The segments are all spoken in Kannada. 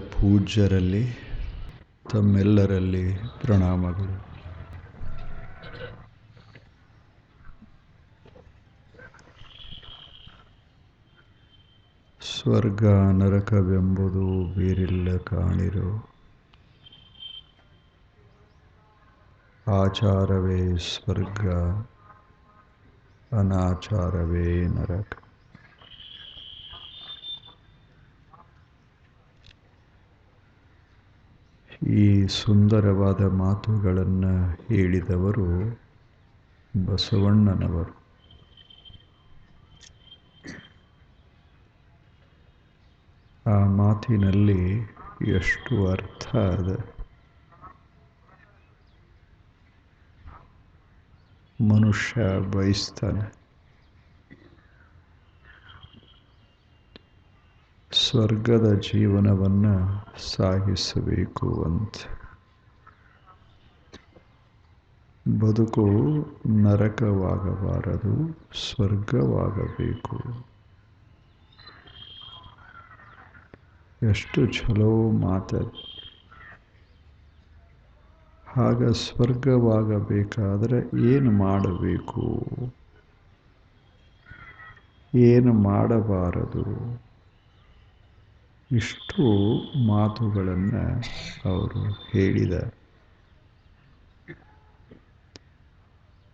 ಪೂಜ್ಯರಲ್ಲಿ ತಮ್ಮೆಲ್ಲರಲ್ಲಿ ಪ್ರಣಾಮಗಳು. ಸ್ವರ್ಗ ನರಕವೆಂಬುದು ಬೇರಿಲ್ಲ ಕಾಣಿರೋ. ಆಚಾರವೇ ಸ್ವರ್ಗ ಅನಾಚಾರವೇ ನರಕ. ಈ ಸುಂದರವಾದ ಮಾತುಗಳನ್ನು ಹೇಳಿದವರು ಬಸವಣ್ಣನವರು. ಆ ಮಾತಿನಲ್ಲಿ ಎಷ್ಟು ಅರ್ಥ ಅದ. ಮನುಷ್ಯ ಬಯಸ್ತಾನೆ. ಸ್ವರ್ಗದ ಜೀವನವನ್ನು ಸಾಗಿಸಬೇಕು ಅಂತ. ಬದುಕು ನರಕವಾಗಬಾರದು, ಸ್ವರ್ಗವಾಗಬೇಕು. ಎಷ್ಟು ಚಲೋ ಮಾತ. ಆಗ ಸ್ವರ್ಗವಾಗಬೇಕಾದರೆ ಏನು ಮಾಡಬೇಕು? ಏನು ಮಾಡಬಾರದು? ಇಷ್ಟು ಮಾತುಗಳನ್ನು ಅವರು ಹೇಳಿದ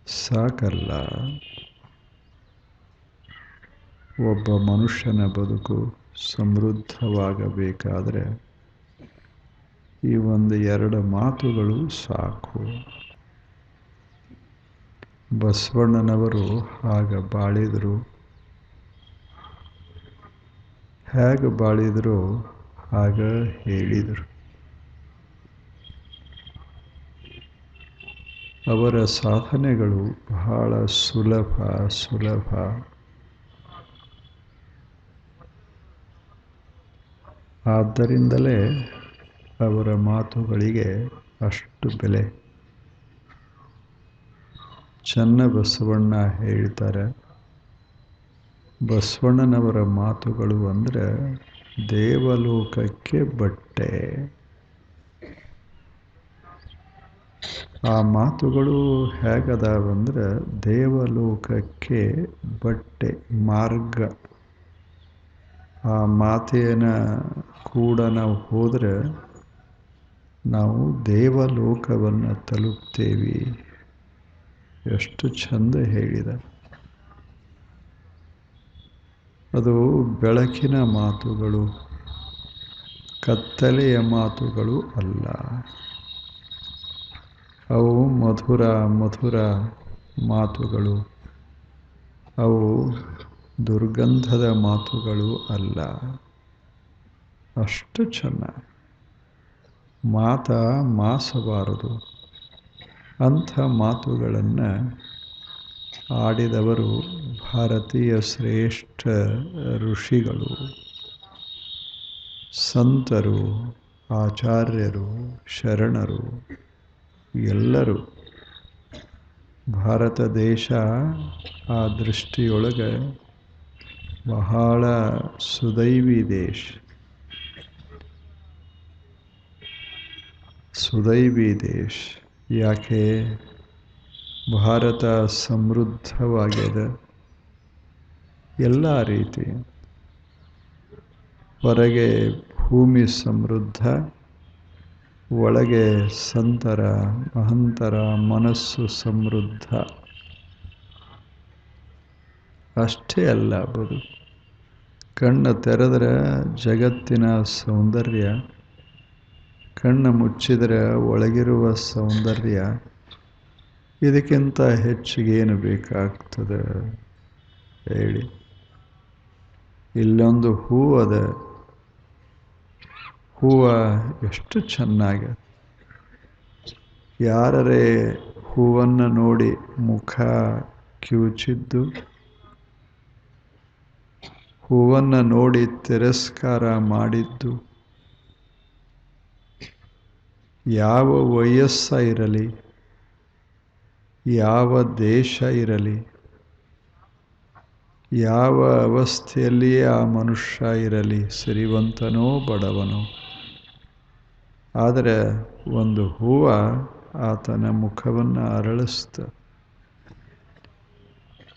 ಸಾಕಲ್ಲ. ಒಬ್ಬ ಮನುಷ್ಯನ ಬದುಕು ಸಮೃದ್ಧವಾಗಬೇಕಾದರೆ ಈ ಒಂದು ಎರಡು ಮಾತುಗಳು ಸಾಕು. ಬಸವಣ್ಣನವರು ಆಗ ಬಾಳಿದರು. ಹೇಗೆ ಬಾಳಿದ್ರು ಆಗ ಹೇಳಿದರು. ಅವರ ಸಾಧನೆಗಳು ಬಹಳ ಸುಲಭ ಸುಲಭ. ಆದ್ದರಿಂದಲೇ ಅವರ ಮಾತುಗಳಿಗೆ ಅಷ್ಟು ಬೆಲೆ. ಚೆನ್ನ ಬಸವಣ್ಣ ಹೇಳ್ತಾರೆ ಬಸವಣ್ಣನವರ ಮಾತುಗಳು ಅಂದರೆ ದೇವಲೋಕಕ್ಕೆ ಬಟ್ಟೆ. ಆ ಮಾತುಗಳು ಹೇಗದಾವಂದ್ರೆ ದೇವಲೋಕಕ್ಕೆ ಬಟ್ಟೆ, ಮಾರ್ಗ. ಆ ಮಾತೇನ ಕೂಡ ನಾವು ಹೋದರೆ ನಾವು ದೇವಲೋಕವನ್ನು ತಲುಪ್ತೇವೆ. ಎಷ್ಟು ಚಂದ ಹೇಳಿದ ಅದು ಬೆಳಕಿನ ಮಾತುಗಳು, ಕತ್ತಲೆಯ ಮಾತುಗಳು ಅಲ್ಲ. ಅವು ಮಧುರ ಮಧುರ ಮಾತುಗಳು. ಅವು ದುರ್ಗಂಧದ ಮಾತುಗಳು ಅಲ್ಲ. ಅಷ್ಟು ಚೆನ್ನ. ಮಾತ ಮಾಸಬಾರದು. ಅಂಥ ಮಾತುಗಳನ್ನು ಆಡಿದವರು ಭಾರತೀಯ ಶ್ರೇಷ್ಠ ಋಷಿಗಳು. ಸಂತರು, ಆಚಾರ್ಯರು, ಶರಣರು, ಎಲ್ಲರೂ ಭಾರತ ದೇಶ ಆ ದೃಷ್ಟಿಯೊಳಗೆ ಬಹಳ ಸುದೈವಿ ದೇಶ. ಸುದೈವಿ ದೇಶ. ಯಾಕೆ? ಭಾರತ ಸಮೃದ್ಧವಾಗ್ಯದ ಎಲ್ಲ ರೀತಿ ಹೊರಗೆ ಭೂಮಿ ಸಮೃದ್ಧ, ಒಳಗೆ ಸಂತರ ಮಹಂತರ ಮನಸ್ಸು ಸಮೃದ್ಧ. ಅಷ್ಟೇ ಅಲ್ಲ ಬದು ಕಣ್ಣು ತೆರೆದರೆ ಜಗತ್ತಿನ ಸೌಂದರ್ಯ, ಕಣ್ಣು ಮುಚ್ಚಿದರೆ ಒಳಗಿರುವ ಸೌಂದರ್ಯ ಇದಕ್ಕಿಂತ ಹೆಚ್ಚಿಗೇನು ಬೇಕಾಗ್ತದೆ ಹೇಳಿ. ಇಲ್ಲೊಂದು ಹೂ ಅದ. ಹೂವು ಎಷ್ಟು ಚೆನ್ನಾಗ ಯಾರರೇ ಹೂವನ್ನು ನೋಡಿ ಮುಖ ಕಿವುಚಿದ್ದು, ಹೂವನ್ನು ನೋಡಿ ತಿರಸ್ಕಾರ ಮಾಡಿದ್ದು, ಯಾವ ವಯಸ್ಸ ಇರಲಿ ಯಾವ ದೇಶ ಇರಲಿ, ಯಾವ ಅವಸ್ಥೆಯಲ್ಲಿ ಆ ಮನುಷ್ಯ ಇರಲಿ, ಸಿರಿವಂತನೋ ಬಡವನೋ. ಆದರೆ ಒಂದು ಹೂವು ಆತನ ಮುಖವನ್ನು ಅರಳಿಸ್ತ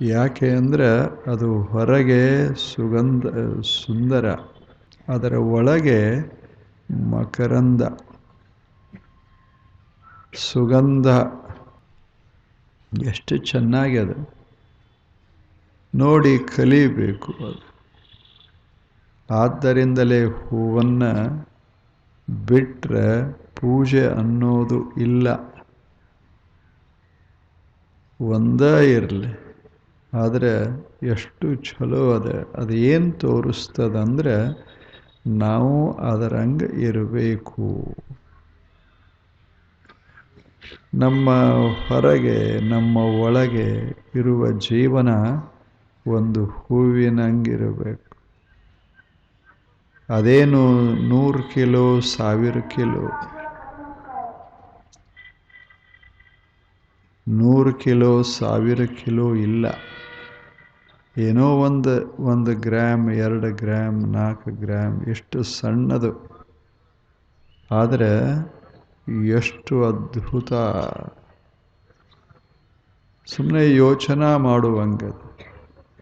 ಯಾಕೆ ಅಂದರೆ ಅದು ಹೊರಗೆ ಸುಗಂಧ, ಸುಂದರ, ಅದರ ಒಳಗೆ ಮಕರಂದ, ಸುಗಂಧ. ಎಷ್ಟು ಚೆನ್ನಾಗಿ ಅದು. ನೋಡಿ ಕಲಿಬೇಕು ಅದು. ಆದ್ದರಿಂದಲೇ ಹೂವನ್ನು ಬಿಟ್ಟರೆ ಪೂಜೆ ಅನ್ನೋದು ಇಲ್ಲ. ಒಂದೇ ಇರಲಿ. ಆದರೆ ಎಷ್ಟು ಚಲೋ ಅದ. ಅದು ಏನು ತೋರಿಸ್ತದಂದ್ರೆ ನಾವು ಅದರಂಗೆ ಇರಬೇಕು. ನಮ್ಮ ಹೊರಗೆ, ನಮ್ಮ ಒಳಗೆ ಇರುವ ಜೀವನ ಒಂದು ಹೂವಿನಂಗಿರಬೇಕು. ಅದೇನು ನೂರು ಕಿಲೋ, ಸಾವಿರ ಕಿಲೋ? ನೂರು ಕಿಲೋ, ಸಾವಿರ ಕಿಲೋ ಇಲ್ಲ. ಏನೋ ಒಂದು ಒಂದು ಗ್ರಾಮ್, ಎರಡು ಗ್ರಾಮ್, ನಾಲ್ಕು ಗ್ರಾಮ್, ಎಷ್ಟು ಸಣ್ಣದು. ಆದರೆ ಎಷ್ಟು ಅದ್ಭುತ. ಸುಮ್ಮನೆ ಯೋಚನಾ ಮಾಡುವಂಗದು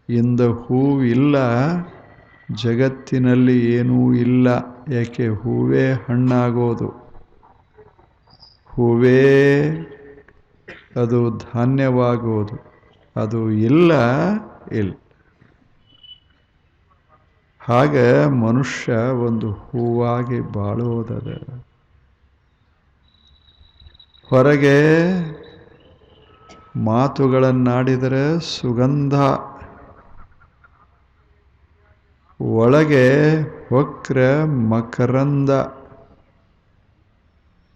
ಇಂದ ಹೂವಿಲ್ಲ, ಜಗತ್ತಿನಲ್ಲಿ ಏನೂ ಇಲ್ಲ ಯಾಕೆ ಹೂವೇ ಹಣ್ಣಾಗೋದು? ಹೂವೇ, ಅದು ಧಾನ್ಯವಾಗುವುದು ಅದು ಇಲ್ಲ ಇಲ್ಲ. ಹಾಗೆ ಮನುಷ್ಯ ಒಂದು ಹೂವಾಗಿ ಬಾಳುವುದದ ಹೊರಗೆ ಮಾತುಗಳನ್ನಾಡಿದರೆ ಸುಗಂಧ, ಒಳಗೆ ವಕ್ರ ಮಕರಂದ,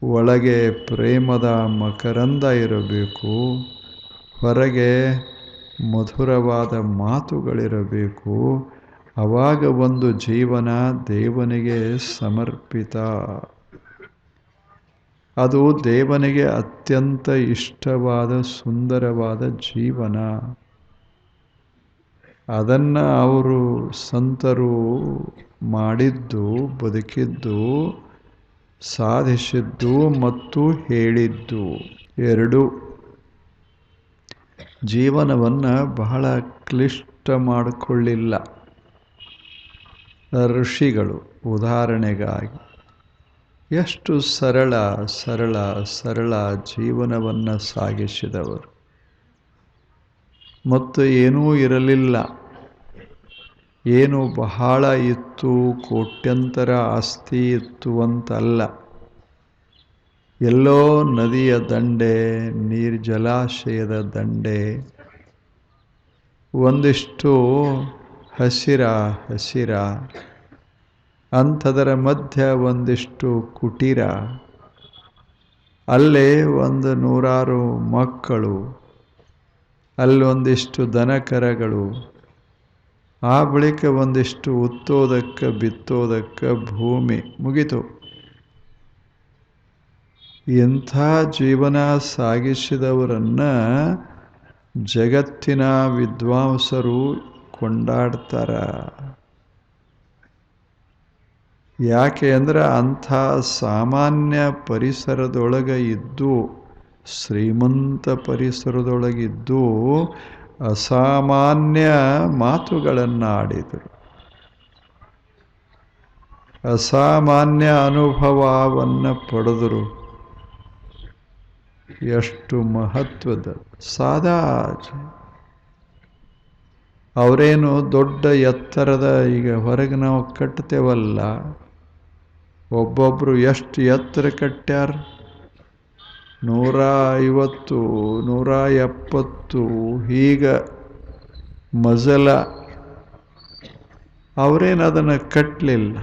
ಒಳಗೆ ಪ್ರೇಮದ ಮಕರಂದ ಇರಬೇಕು, ಹೊರಗೆ ಮಧುರವಾದ ಮಾತುಗಳಿರಬೇಕು ಆವಾಗ ಒಂದು ಜೀವನ ದೇವನಿಗೆ ಸಮರ್ಪಿತ. ಅದು ದೇವನಿಗೆ ಅತ್ಯಂತ ಇಷ್ಟವಾದ ಸುಂದರವಾದ ಜೀವನ. ಅದನ್ನು ಅವರು ಸಂತರು ಮಾಡಿದ್ದು, ಬದುಕಿದ್ದು, ಸಾಧಿಸಿದ್ದು ಮತ್ತು ಹೇಳಿದ್ದು. ಎರಡು. ಜೀವನವನ್ನು ಬಹಳ ಕ್ಲಿಷ್ಟ ಮಾಡಿಕೊಳ್ಳಿಲ್ಲ. ಋಷಿಗಳು ಉದಾಹರಣೆಗಾಗಿ ಎಷ್ಟು ಸರಳ ಸರಳ ಸರಳ ಜೀವನವನ್ನು ಸಾಗಿಸಿದವರು. ಮತ್ತು ಏನೂ ಇರಲಿಲ್ಲ. ಏನು ಬಹಳ ಇತ್ತು, ಕೋಟ್ಯಂತರ ಆಸ್ತಿ ಇತ್ತು ಅಂತಲ್ಲ ಎಲ್ಲೋ ನದಿಯ ದಂಡೆ, ನೀರು ಜಲಾಶಯದ ದಂಡೆ. ಒಂದಿಷ್ಟು ಹಸಿರ ಹಸಿರ ಅಂಥದರ ಮಧ್ಯ ಒಂದಿಷ್ಟು ಕುಟೀರ. ಅಲ್ಲೇ ಒಂದು ನೂರಾರು ಮಕ್ಕಳು. ಅಲ್ಲೊಂದಿಷ್ಟು ದನಕರಗಳು. ಆ ಬಳಿಕ ಒಂದಿಷ್ಟು ಉತ್ತೋದಕ್ಕೆ ಬಿತ್ತೋದಕ್ಕೆ ಭೂಮಿ ಮುಗಿತು. ಎಂಥ ಜೀವನ ಸಾಗಿಸಿದವರನ್ನು ಜಗತ್ತಿನ ವಿದ್ವಾಂಸರು ಕೊಂಡಾಡ್ತಾರ. ಯಾಕೆ ಅಂದರೆ ಅಂಥ ಸಾಮಾನ್ಯ ಪರಿಸರದೊಳಗೆ ಇದ್ದು, ಶ್ರೀಮಂತ ಪರಿಸರದೊಳಗಿದ್ದು ಅಸಾಮಾನ್ಯ ಮಾತುಗಳನ್ನು ಆಡಿದರು ಅಸಾಮಾನ್ಯ ಅನುಭವವನ್ನು ಪಡೆದರು. ಎಷ್ಟು ಮಹತ್ವದ, ಸಾದಾ ಅವರೇನು ದೊಡ್ಡ ಎತ್ತರದ, ಈಗ ಹೊರಗೆ ನಾವು ಕಟ್ತೇವಲ್ಲ ಒಬ್ಬೊಬ್ಬರು ಎಷ್ಟು ಎತ್ತರ ಕಟ್ಟ್ಯಾರ? ನೂರ ಐವತ್ತು, ನೂರ ಎಪ್ಪತ್ತು, ಹೀಗ ಮಜಲ. ಅವರೇನು ಅದನ್ನು ಕಟ್ಟಲಿಲ್ಲ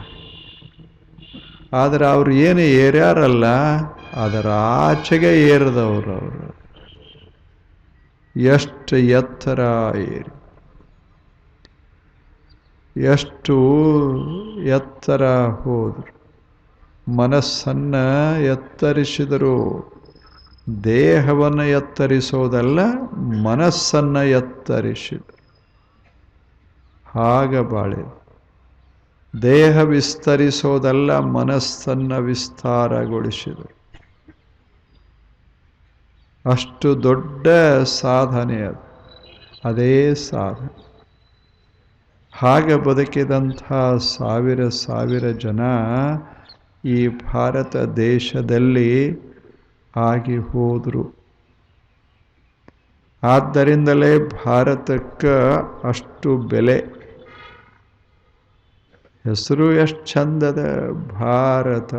ಆದರೆ ಅವ್ರು ಏನು ಏರ್ಯಾರಲ್ಲ, ಅದರ ಆಚೆಗೆ ಏರಿದವರು ಅವರು. ಎಷ್ಟು ಎತ್ತರ ಏರಿ. ಎಷ್ಟು ಎತ್ತರ ಹೋದರು. ಮನಸ್ಸನ್ನು ಎತ್ತರಿಸಿದರು. ದೇಹವನ್ನು ಎತ್ತರಿಸೋದಲ್ಲ, ಮನಸ್ಸನ್ನು ಎತ್ತರಿಸಿದರು ಆಗ ಬಾಳೆ. ದೇಹ ವಿಸ್ತರಿಸೋದಲ್ಲ, ಮನಸ್ಸನ್ನು ವಿಸ್ತಾರಗೊಳಿಸಿದರು. ಅಷ್ಟು ದೊಡ್ಡ ಸಾಧನೆ ಅದು. ಅದೇ ಸಾಧನೆ. ಹಾಗೆ ಬದುಕಿದಂಥ ಸಾವಿರ ಸಾವಿರ ಜನ ಈ ಭಾರತ ದೇಶದಲ್ಲಿ ಆಗಿ ಹೋದರು. ಆದ್ದರಿಂದಲೇ ಭಾರತಕ್ಕೆ ಅಷ್ಟು ಬೆಲೆ. ಹೆಸರು ಎಷ್ಟು ಚಂದದ ಭಾರತ.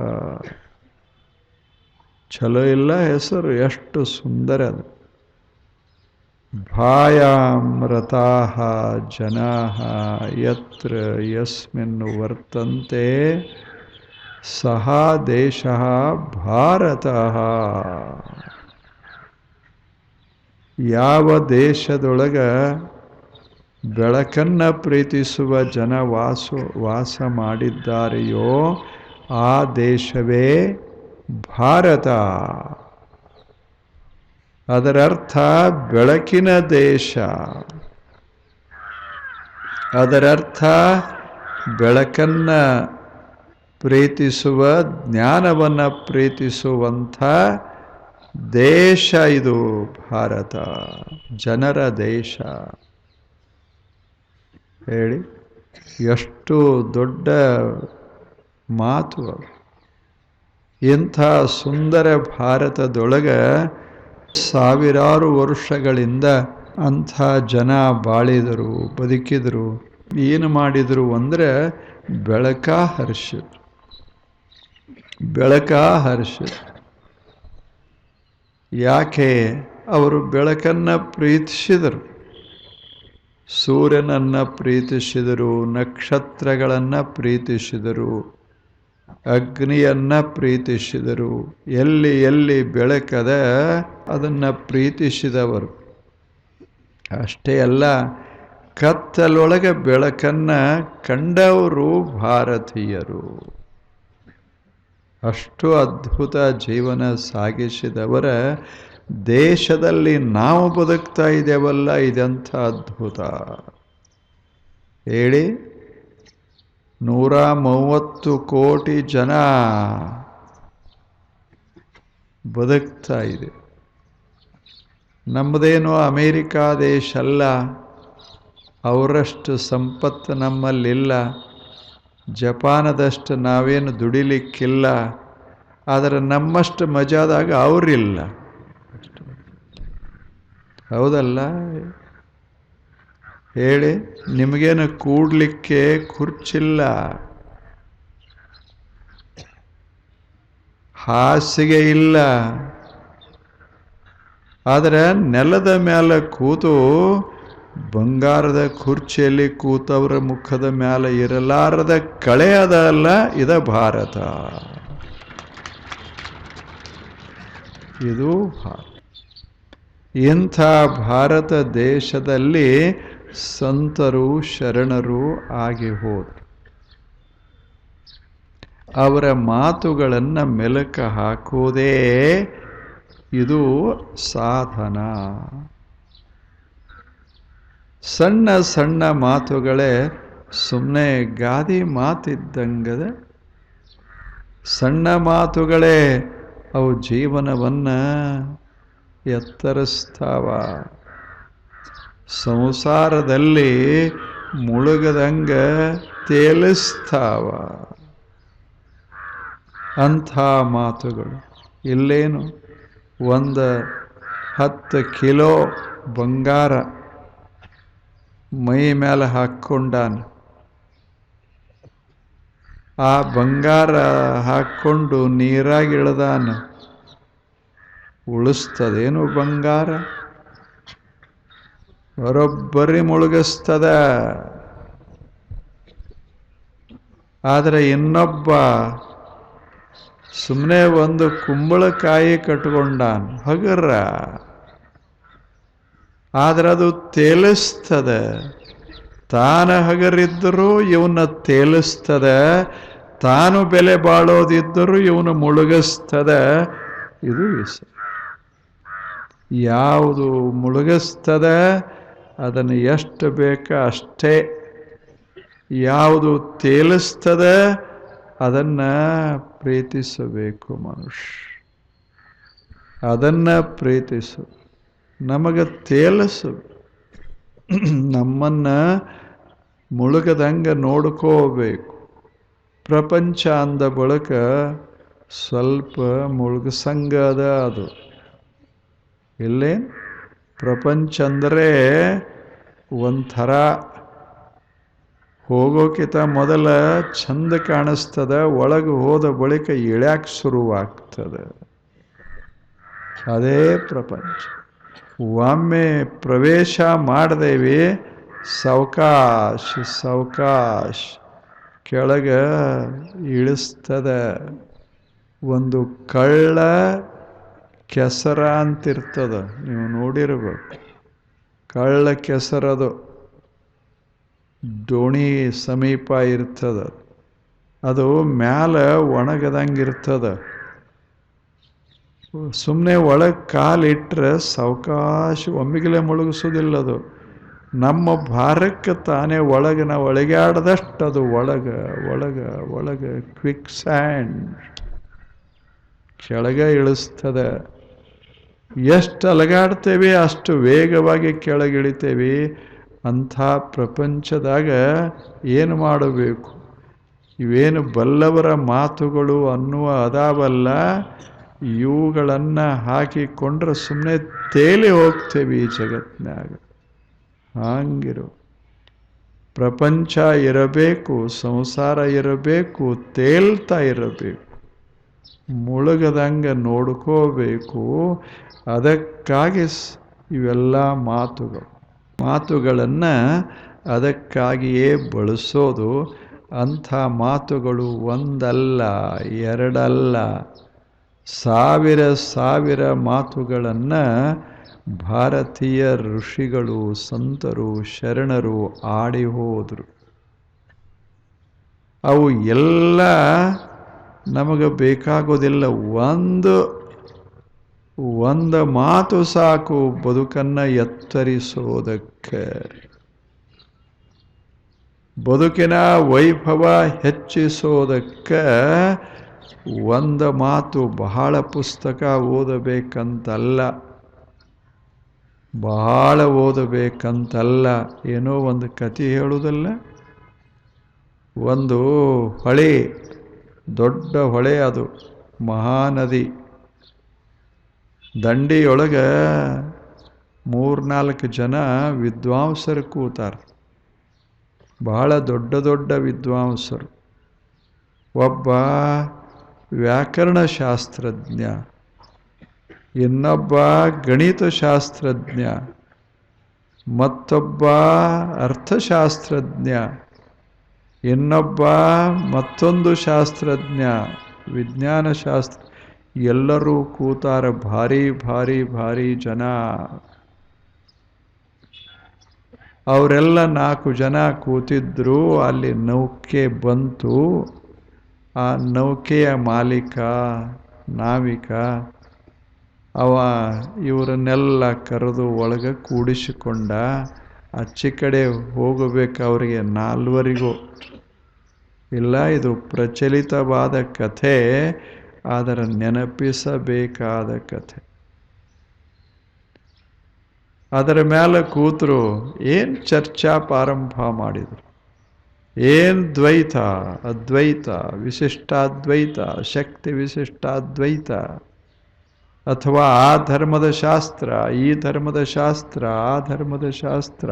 ಚಲೋ ಇಲ್ಲ ಹೆಸರು, ಎಷ್ಟು ಸುಂದರ ಅದು. ಭಾಯಾಮೃತಾ ಜನಾ ಯತ್ರ ಯಸ್ಮಿನ್ ವರ್ತಂತೆ ಸಹ ದೇಶ ಭಾರತ. ಯಾವ ದೇಶದೊಳಗ ಬೆಳಕನ್ನು ಪ್ರೀತಿಸುವ ಜನ ವಾಸು, ವಾಸ ಮಾಡಿದ್ದಾರೆಯೋ ಆ ದೇಶವೇ ಭಾರತ. ಅದರರ್ಥ ಬೆಳಕಿನ ದೇಶ. ಅದರರ್ಥ ಬೆಳಕನ್ನು ಪ್ರೀತಿಸುವ, ಜ್ಞಾನವನ್ನು ಪ್ರೀತಿಸುವಂಥ ದೇಶ ಇದು ಭಾರತ. ಜನರ ದೇಶ. ಹೇಳಿ. ಎಷ್ಟು ದೊಡ್ಡ ಮಾತು ಇಂಥ ಸುಂದರ ಭಾರತದೊಳಗೆ ಸಾವಿರಾರು ವರ್ಷಗಳಿಂದ ಅಂಥ ಜನ ಬಾಳಿದರು, ಬದುಕಿದರು. ಏನು ಮಾಡಿದರು ಅಂದರೆ ಬೆಳಕ ಹರ್ಷಿದ್ರು ಬೆಳಕ ಹರ್ಷ. ಯಾಕೆ ಅವರು ಬೆಳಕನ್ನು ಪ್ರೀತಿಸಿದರು? ಸೂರ್ಯನನ್ನು ಪ್ರೀತಿಸಿದರು, ನಕ್ಷತ್ರಗಳನ್ನು ಪ್ರೀತಿಸಿದರು, ಅಗ್ನಿಯನ್ನು ಪ್ರೀತಿಸಿದರು, ಎಲ್ಲಿ ಎಲ್ಲಿ ಬೆಳಕದ ಅದನ್ನು ಪ್ರೀತಿಸಿದವರು. ಅಷ್ಟೇ ಅಲ್ಲ, ಕತ್ತಲೊಳಗೆ ಬೆಳಕನ್ನು ಕಂಡವರು ಭಾರತೀಯರು. ಅಷ್ಟು ಅದ್ಭುತ ಜೀವನ ಸಾಗಿಸಿದವರ, ದೇಶದಲ್ಲಿ ನಾವು ಬದುಕ್ತಾ ಇದ್ದೇವಲ್ಲ, ಇದೆಂಥ ಅದ್ಭುತ. ಹೇಳಿ, ನೂರ ಮೂವತ್ತು ಕೋಟಿ ಜನ ಬದುಕ್ತಾ ಇದೆ. ನಮ್ಮದೇನು ಅಮೇರಿಕಾ ದೇಶ ಅಲ್ಲ ಅವರಷ್ಟು ಸಂಪತ್ತು ನಮ್ಮಲ್ಲಿಲ್ಲ. ಜಪಾನದಷ್ಟು ನಾವೇನು ದುಡಿಲಿಕ್ಕಿಲ್ಲ, ಆದರೆ ನಮ್ಮಷ್ಟು ಮಜಾದಾಗ ಅವರಿಲ್ಲ. ಹೌದಲ್ಲ? ಹೇಳಿ, ನಿಮಗೇನು ಕೂಡಲಿಕ್ಕೆ ಕುರ್ಚಿಲ್ಲ ಹಾಸಿಗೆ ಇಲ್ಲ. ಆದರೆ ನೆಲದ ಮೇಲೆ ಕೂತು ಬಂಗಾರದ ಕುರ್ಚಿಯಲ್ಲಿ ಕೂತವರ ಮುಖದ ಮೇಲೆ ಇರಲಾರದ ಕಳೆ ಅಲ್ಲ ಇದ ಭಾರತ. ಇದು ಭಾರತ. ಇಂಥ ಭಾರತ ದೇಶದಲ್ಲಿ ಸಂತರು, ಶರಣರು ಆಗಿ ಹೋದರು ಅವರ ಮಾತುಗಳನ್ನು ಮೆಲುಕ ಹಾಕುವುದೇ ಇದು ಸಾಧನ. ಸಣ್ಣ ಸಣ್ಣ ಮಾತುಗಳೇ ಸುಮ್ಮನೆ ಗಾದಿ ಮಾತಿದ್ದಂಗದೆ ಸಣ್ಣ ಮಾತುಗಳೇ ಅವು ಜೀವನವನ್ನು ಎತ್ತರಿಸ್ತಾವ. ಸಂಸಾರದಲ್ಲಿ ಮುಳುಗದಂಗ ತೇಲಿಸ್ತಾವ. ಅಂಥ ಮಾತುಗಳು. ಇಲ್ಲೇನು? ಒಂದು ಹತ್ತು ಕಿಲೋ ಬಂಗಾರ ಮೈ ಮೇಲೆ ಹಾಕ್ಕೊಂಡಾನ. ಆ ಬಂಗಾರ ಹಾಕ್ಕೊಂಡು ನೀರಾಗಿಳ್ದಾನ. ಉಳಿಸ್ತದೇನು ಬಂಗಾರ? ಬರೋಬ್ಬರಿ ಮುಳುಗಿಸ್ತದ. ಆದರೆ ಇನ್ನೊಬ್ಬ ಸುಮ್ಮನೆ ಒಂದು ಕುಂಬಳಕಾಯಿ ಕಟ್ಕೊಂಡಾನ. ಹಗರ. ಆದ್ರೆ ಅದು ತೇಲಿಸ್ತದೆ. ತಾನ ಹಗರಿದ್ದರೂ ಇವನ್ನ ತೇಲಿಸ್ತದೆ. ತಾನು ಬೆಲೆ ಬಾಳೋದಿದ್ದರೂ ಇವನು ಮುಳುಗಿಸ್ತದೆ. ಇದು ವಿಷ ಯಾವುದು ಮುಳುಗಿಸ್ತದೆ, ಅದನ್ನು ಎಷ್ಟು ಬೇಕ ಅಷ್ಟೇ. ಯಾವುದು ತೇಲಿಸ್ತದೆ, ಅದನ್ನು ಪ್ರೀತಿಸಬೇಕು ಮನುಷ್ಯ. ಅದನ್ನು ಪ್ರೀತಿಸು. ನಮಗೆ ತೇಲಸು. ನಮ್ಮನ್ನು ಮುಳುಗದಂಗೆ ನೋಡ್ಕೋಬೇಕು. ಪ್ರಪಂಚ ಅಂದ ಬಳಿಕ ಸ್ವಲ್ಪ ಮುಳುಗಸಂಗದ ಅದು ಇಲ್ಲೇನು? ಪ್ರಪಂಚ ಅಂದರೆ ಒಂಥರ ಹೋಗೋಕ್ಕಿಂತ ಮೊದಲ ಚಂದ ಕಾಣಿಸ್ತದ, ಒಳಗೆ ಹೋದ ಬಳಿಕ ಇಳ್ಯಾಕೆ ಶುರುವಾಗ್ತದೆ. ಅದೇ ಪ್ರಪಂಚ. ಒಮ್ಮೆ ಪ್ರವೇಶ ಮಾಡ್ದೇವಿ, ಸಾವಕಾಶ್ ಸಾವಕಾಶ್, ಕೆಳಗೆ ಇಳಿಸ್ತದ ಒಂದು ಕಳ್ಳ ಕೆಸರ ಅಂತಿರ್ತದ. ನೀವು ನೋಡಿರ್ಬೇಕು. ಕಳ್ಳ ಕೆಸರದು ದೋಣಿ ಸಮೀಪ ಇರ್ತದ. ಅದು ಮ್ಯಾಲ ಒಣಗದಂಗೆ ಇರ್ತದ ಸುಮ್ಮನೆ ಒಳಗೆ ಕಾಲಿಟ್ಟರೆ ಸಾವಕಾಶ ಒಮ್ಮಿಗಲೇ ಮುಳುಗಿಸೋದಿಲ್ಲ ಅದು ನಮ್ಮ ಭಾರಕ್ಕೆ ತಾನೇ ಒಳಗೆ ನಾವು ಒಳಗಾಡ್ದಷ್ಟು ಅದು ಒಳಗೆ ಒಳಗೆ ಒಳಗೆ ಕ್ವಿಕ್ ಸ್ಯಾಂಡ್ ಕೆಳಗೆ ಇಳಿಸ್ತದೆ. ಎಷ್ಟು ಅಲಗಾಡ್ತೇವೆ ಅಷ್ಟು ವೇಗವಾಗಿ ಕೆಳಗಿಳಿತೇವೆ. ಅಂಥ ಪ್ರಪಂಚದಾಗ ಏನು ಮಾಡಬೇಕು? ಇವೇನು ಬಲ್ಲವರ ಮಾತುಗಳು ಅನ್ನುವ ಅದಾವಲ್ಲ ಇವುಗಳನ್ನು ಹಾಕಿಕೊಂಡ್ರೆ ಸುಮ್ಮನೆ ತೇಲಿ ಹೋಗ್ತೇವೆ ಈ ಜಗತ್ತಿನಾಗ. ಹಾಂಗಿರು. ಪ್ರಪಂಚ ಇರಬೇಕು, ಸಂಸಾರ ಇರಬೇಕು, ತೇಲ್ತಾ ಇರಬೇಕು. ಮುಳುಗದಂಗೆ ನೋಡ್ಕೋಬೇಕು. ಅದಕ್ಕಾಗಿ ಇವೆಲ್ಲ ಮಾತುಗಳು. ಮಾತುಗಳನ್ನು ಅದಕ್ಕಾಗಿಯೇ ಬಳಸೋದು ಅಂಥ ಮಾತುಗಳು ಒಂದಲ್ಲ, ಎರಡಲ್ಲ. ಸಾವಿರ ಸಾವಿರ ಮಾತುಗಳನ್ನು ಭಾರತೀಯ ಋಷಿಗಳು, ಸಂತರು, ಶರಣರು ಆಡಿ ಹೋದರು. ಅವು ಎಲ್ಲ ನಮಗೆ ಬೇಕಾಗೋದಿಲ್ಲ. ಒಂದು ಒಂದು ಮಾತು ಸಾಕು ಬದುಕನ್ನು ಎತ್ತರಿಸೋದಕ್ಕೆ. ಬದುಕಿನ ವೈಭವ ಹೆಚ್ಚಿಸೋದಕ್ಕೆ ಒಂದು ಮಾತು ಬಹಳ ಪುಸ್ತಕ ಓದಬೇಕಂತಲ್ಲ, ಬಹಳ ಓದಬೇಕಂತಲ್ಲ, ಏನೋ ಒಂದು ಕತೆ ಹೇಳುವುದಲ್ಲ ಒಂದು ಹೊಳೆ, ದೊಡ್ಡ ಹೊಳೆ ಅದು, ಮಹಾನದಿ. ದಂಡಿಯೊಳಗೆ ಮೂರ್ನಾಲ್ಕು ಜನ ವಿದ್ವಾಂಸರು ಕೂತಾರೆ. ಬಹಳ ದೊಡ್ಡ ದೊಡ್ಡ ವಿದ್ವಾಂಸರು. ಒಬ್ಬ ವ್ಯಾಕರಣಶಾಸ್ತ್ರಜ್ಞ. ಇನ್ನೊಬ್ಬ ಗಣಿತಶಾಸ್ತ್ರಜ್ಞ. ಮತ್ತೊಬ್ಬ ಅರ್ಥಶಾಸ್ತ್ರಜ್ಞ. ಇನ್ನೊಬ್ಬ ಮತ್ತೊಂದು ಶಾಸ್ತ್ರಜ್ಞ. ವಿಜ್ಞಾನ ಶಾಸ್ತ್ರ ಎಲ್ಲರೂ ಕೂತಾರ ಭಾರಿ ಭಾರಿ ಭಾರಿ ಜನ. ಅವರೆಲ್ಲ ನಾಲ್ಕು ಜನ ಕೂತಿದ್ರು, ಅಲ್ಲಿ ನೌಕೆ ಬಂತು. ಆ ನೌಕೆಯ ಮಾಲೀಕ, ನಾವಿಕ, ಅವ ಇವರನ್ನೆಲ್ಲ ಕರೆದು ಒಳಗೆ ಕೂಡಿಸಿಕೊಂಡ ಆಚೆ ಕಡೆ ಹೋಗಬೇಕು ಅವರಿಗೆ ನಾಲ್ವರಿಗೂ. ಇಲ್ಲ, ಇದು ಪ್ರಚಲಿತವಾದ ಕಥೆ, ಆದರೆ ನೆನಪಿಸಬೇಕಾದ ಕಥೆ. ಅದರ ಮೇಲೆ ಕೂತರು ಏನು ಚರ್ಚಾ ಪ್ರಾರಂಭ ಮಾಡಿದರು? ಏನು ದ್ವೈತ? ಅದ್ವೈತ, ವಿಶಿಷ್ಟಾದ್ವೈತ, ಶಕ್ತಿ ವಿಶಿಷ್ಟಾದ್ವೈತ. ಅಥವಾ ಆ ಧರ್ಮದ ಶಾಸ್ತ್ರ, ಈ ಧರ್ಮದ ಶಾಸ್ತ್ರ, ಆ ಧರ್ಮದ ಶಾಸ್ತ್ರ.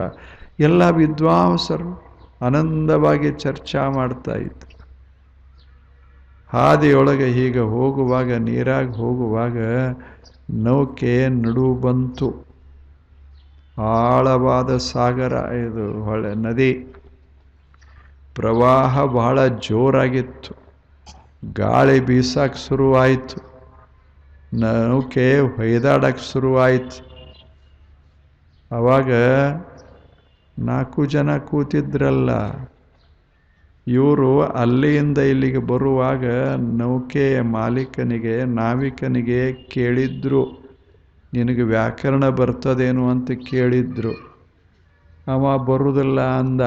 ಎಲ್ಲ ವಿದ್ವಾಂಸರು ಆನಂದವಾಗಿ ಚರ್ಚಾ ಮಾಡ್ತಾ ಇದ್ರು. ಹಾದಿಯೊಳಗೆ ಹೀಗೆ ಹೋಗುವಾಗ, ನೀರಾಗಿ ಹೋಗುವಾಗ ನೌಕೆ ನಡು ಬಂತು. ಆಳವಾದ ಸಾಗರ, ಇದು ಹೊಳೆ, ನದಿ. ಪ್ರವಾಹ ಬಹಳ ಜೋರಾಗಿತ್ತು. ಗಾಳಿ ಬೀಸಕ್ಕೆ ಶುರುವಾಯಿತು. ನೌಕೆ ಹೊಯ್ದಾಡಕ್ಕೆ ಶುರುವಾಯಿತು. ಆವಾಗ ನಾಲ್ಕು ಜನ ಕೂತಿದ್ರಲ್ಲ, ಇವರು ಅಲ್ಲಿಯಿಂದ ಇಲ್ಲಿಗೆ ಬರುವಾಗ ನೌಕೆಯ ಮಾಲೀಕನಿಗೆ, ನಾವಿಕನಿಗೆ ಕೇಳಿದ್ರು, ನಿನಗೆ ವ್ಯಾಕರಣ ಬರ್ತದೇನು ಅಂತ ಕೇಳಿದ್ರು. ಅವ ಬರುವುದಿಲ್ಲ ಅಂದ.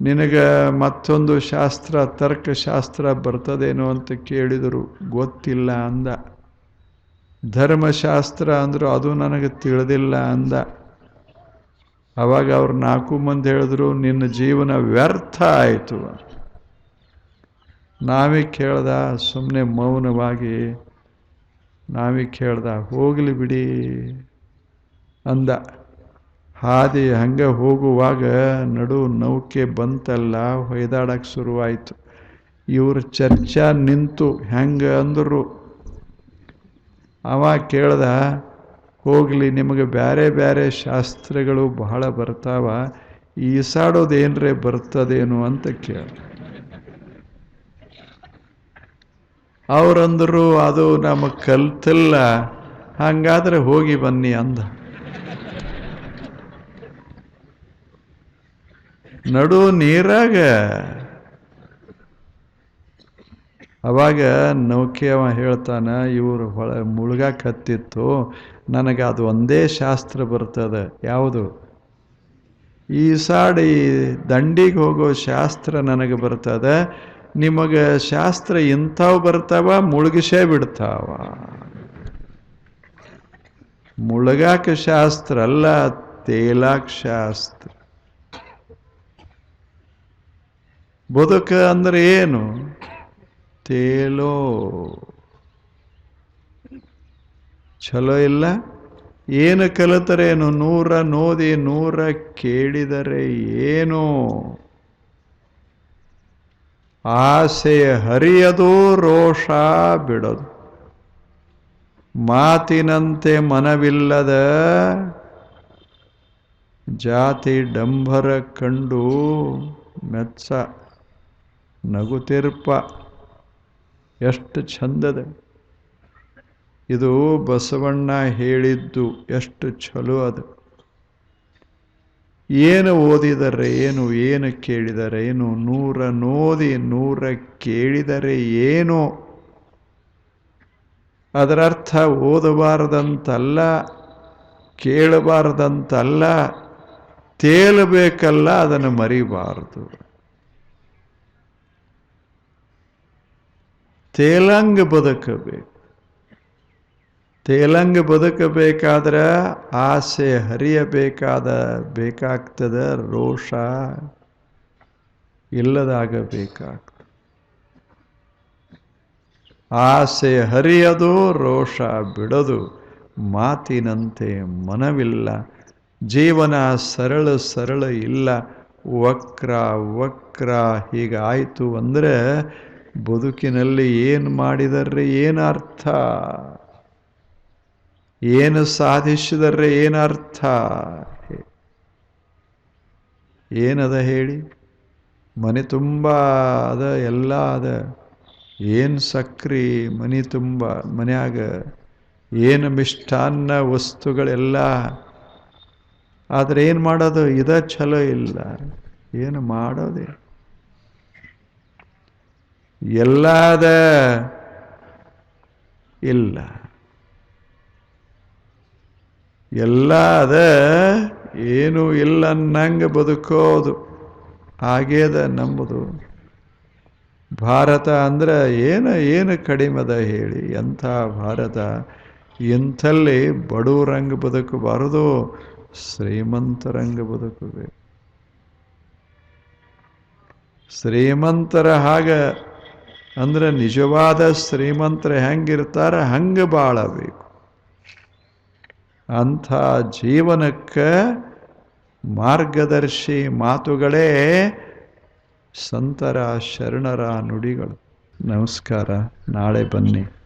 ನಿನಗೆ ಮತ್ತೊಂದು ಶಾಸ್ತ್ರ, ತರ್ಕಶಾಸ್ತ್ರ ಬರ್ತದೇನೋ ಅಂತ ಕೇಳಿದರು ಗೊತ್ತಿಲ್ಲ ಅಂದ. ಧರ್ಮಶಾಸ್ತ್ರ ಅಂದರು ಅದು ನನಗೆ ತಿಳಿದಿಲ್ಲ ಅಂದ. ಅವಾಗ ಅವ್ರು ನಾಲ್ಕು ಮಂದಿ ಹೇಳಿದ್ರು, ನಿನ್ನ ಜೀವನ ವ್ಯರ್ಥ ಆಯಿತು. ನಾವೇ ಕೇಳ್ದ ಸುಮ್ಮನೆ ಮೌನವಾಗಿ, ನಾವೇ ಕೇಳ್ದ, ಹೋಗಲಿ ಬಿಡಿ ಅಂದ. ಹಾದಿ ಹಂಗೆ ಹೋಗುವಾಗ ನಡು ನೌಕೆ ಬಂತಲ್ಲ ಹೊಯ್ದಾಡಕ್ಕೆ ಶುರುವಾಯಿತು. ಇವ್ರ ಚರ್ಚಾ ನಿಂತು ಹೆಂಗೆ ಅಂದರು. ಅವ ಕೇಳ್ದ, ಹೋಗಲಿ ನಿಮಗೆ ಬೇರೆ ಬೇರೆ ಶಾಸ್ತ್ರಗಳು ಬಹಳ ಬರ್ತಾವ, ಈಸಾಡೋದೇನ್ರೆ ಬರ್ತದೇನು ಅಂತ ಕೇಳ. ಅವರಂದರು, ಅದು ನಮಗೆ ಕಲ್ತಿಲ್ಲ, ಹಂಗಾದ್ರೆ ಹೋಗಿ ಬನ್ನಿ ಅಂದ. ನಡು ನೀರಾಗ. ಅವಾಗ ನೌಕೆ ಅವ ಹೇಳ್ತಾನ, ಇವರು ಹೊಳ ಮುಳುಗಕ್ಕೆ ಹತ್ತಿತ್ತು ನನಗೆ ಅದು ಒಂದೇ ಶಾಸ್ತ್ರ ಬರ್ತದೆ. ಯಾವುದು? ಈ ಸಾಡಿ ದಂಡಿಗೆ ಹೋಗೋ ಶಾಸ್ತ್ರ ನನಗೆ ಬರ್ತದೆ. ನಿಮಗೆ ಶಾಸ್ತ್ರ ಇಂಥವು ಬರ್ತಾವ, ಮುಳುಗಿಸೇ ಬಿಡ್ತಾವ. ಮುಳುಗಾಕ ಶಾಸ್ತ್ರ ಅಲ್ಲ, ತೇಲಾಕ್ ಶಾಸ್ತ್ರ. ಬದುಕ ಅಂದರೆ ಏನು? ತೇಲೋ. ಚಲೋ ಇಲ್ಲ? ಏನು ಕಲಿತರೇನು ನೂರ ನೋದಿ ನೂರ ಕೇಳಿದರೆ ಏನು? ಆಸೆ ಹರಿಯದು, ರೋಷ ಬಿಡೋದು. ಮಾತಿನಂತೆ ಮನವಿಲ್ಲದ ಜಾತಿ ಡಂಬರ ಕಂಡು ಮೆಚ್ಚ ನಗುತಿರ್ಪ ಎಷ್ಟು ಚಂದದ ಇದು ಬಸವಣ್ಣ ಹೇಳಿದ್ದು ಎಷ್ಟು ಚಲೋ ಅದು. ಏನು ಓದಿದರೆ ಏನು ಏನು ಕೇಳಿದರೆ ಏನು, ನೂರ ನೋದಿ ನೂರ ಕೇಳಿದರೆ ಏನು. ಅದರರ್ಥ ಓದಬಾರದಂತಲ್ಲ, ಕೇಳಬಾರ್ದಂತಲ್ಲ, ತೇಲಬೇಕಲ್ಲ, ಅದನ್ನು ಮರಿಬಾರದು. ತೇಲಂಗ ಬದುಕಬೇಕು. ತೇಲಂಗ ಬದುಕಬೇಕಾದ್ರೆ ಆಸೆ ಹರಿಯಬೇಕಾದ ಬೇಕಾಗ್ತದ ರೋಷ ಇಲ್ಲದಾಗಬೇಕಾಗ್ತದೆ. ಆಸೆ ಹರಿಯದು, ರೋಷ ಬಿಡದು, ಮಾತಿನಂತೆ ಮನವಿಲ್ಲ, ಜೀವನ ಸರಳ ಸರಳ ಇಲ್ಲ, ವಕ್ರ ವಕ್ರ ಹೀಗಾಯಿತು ಅಂದರೆ ಬದುಕಿನಲ್ಲಿ ಏನು ಮಾಡಿದರೆ ಏನು ಅರ್ಥ? ಏನು ಸಾಧಿಸಿದರೆ ಏನು ಅರ್ಥ? ಏನದ ಹೇಳಿ? ಮನೆ ತುಂಬ ಅದ, ಎಲ್ಲ ಅದ. ಏನು ಸಕ್ರಿ ಮನೆ ತುಂಬ, ಮನ್ಯಾಗ ಏನು ಮಿಷ್ಟಾನ್ನ ವಸ್ತುಗಳೆಲ್ಲ? ಆದರೆ ಏನು ಮಾಡೋದು? ಇದ ಛಲೋ ಇಲ್ಲ. ಏನು ಮಾಡೋದೇ? ಎಲ್ಲದ ಇಲ್ಲ. ಎಲ್ಲಾದ ಏನೂ ಇಲ್ಲ ಅನ್ನಂಗೆ ಬದುಕೋದು. ಹಾಗೇದ ನಂಬುದು. ಭಾರತ ಅಂದ್ರೆ ಏನು ಏನು ಕಡಿಮೆದ ಹೇಳಿ, ಎಂಥ ಭಾರತ? ಇಂಥಲ್ಲಿ ಬಡವರಂಗೆ ಬದುಕಬಾರದು, ಶ್ರೀಮಂತರಂಗೆ ಬದುಕಬೇಕು. ಶ್ರೀಮಂತರ ಹಾಗ ಅಂದ್ರೆ ನಿಜವಾದ ಶ್ರೀಮಂತರು ಹೆಂಗಿರ್ತಾರೆ, ಹಂಗೆ ಬಾಳಬೇಕು. ಅಂಥ ಜೀವನಕ್ಕೆ ಮಾರ್ಗದರ್ಶಿ ಮಾತುಗಳೇ ಸಂತರ ಶರಣರ ನುಡಿಗಳು. ನಮಸ್ಕಾರ, ನಾಳೆ ಬನ್ನಿ.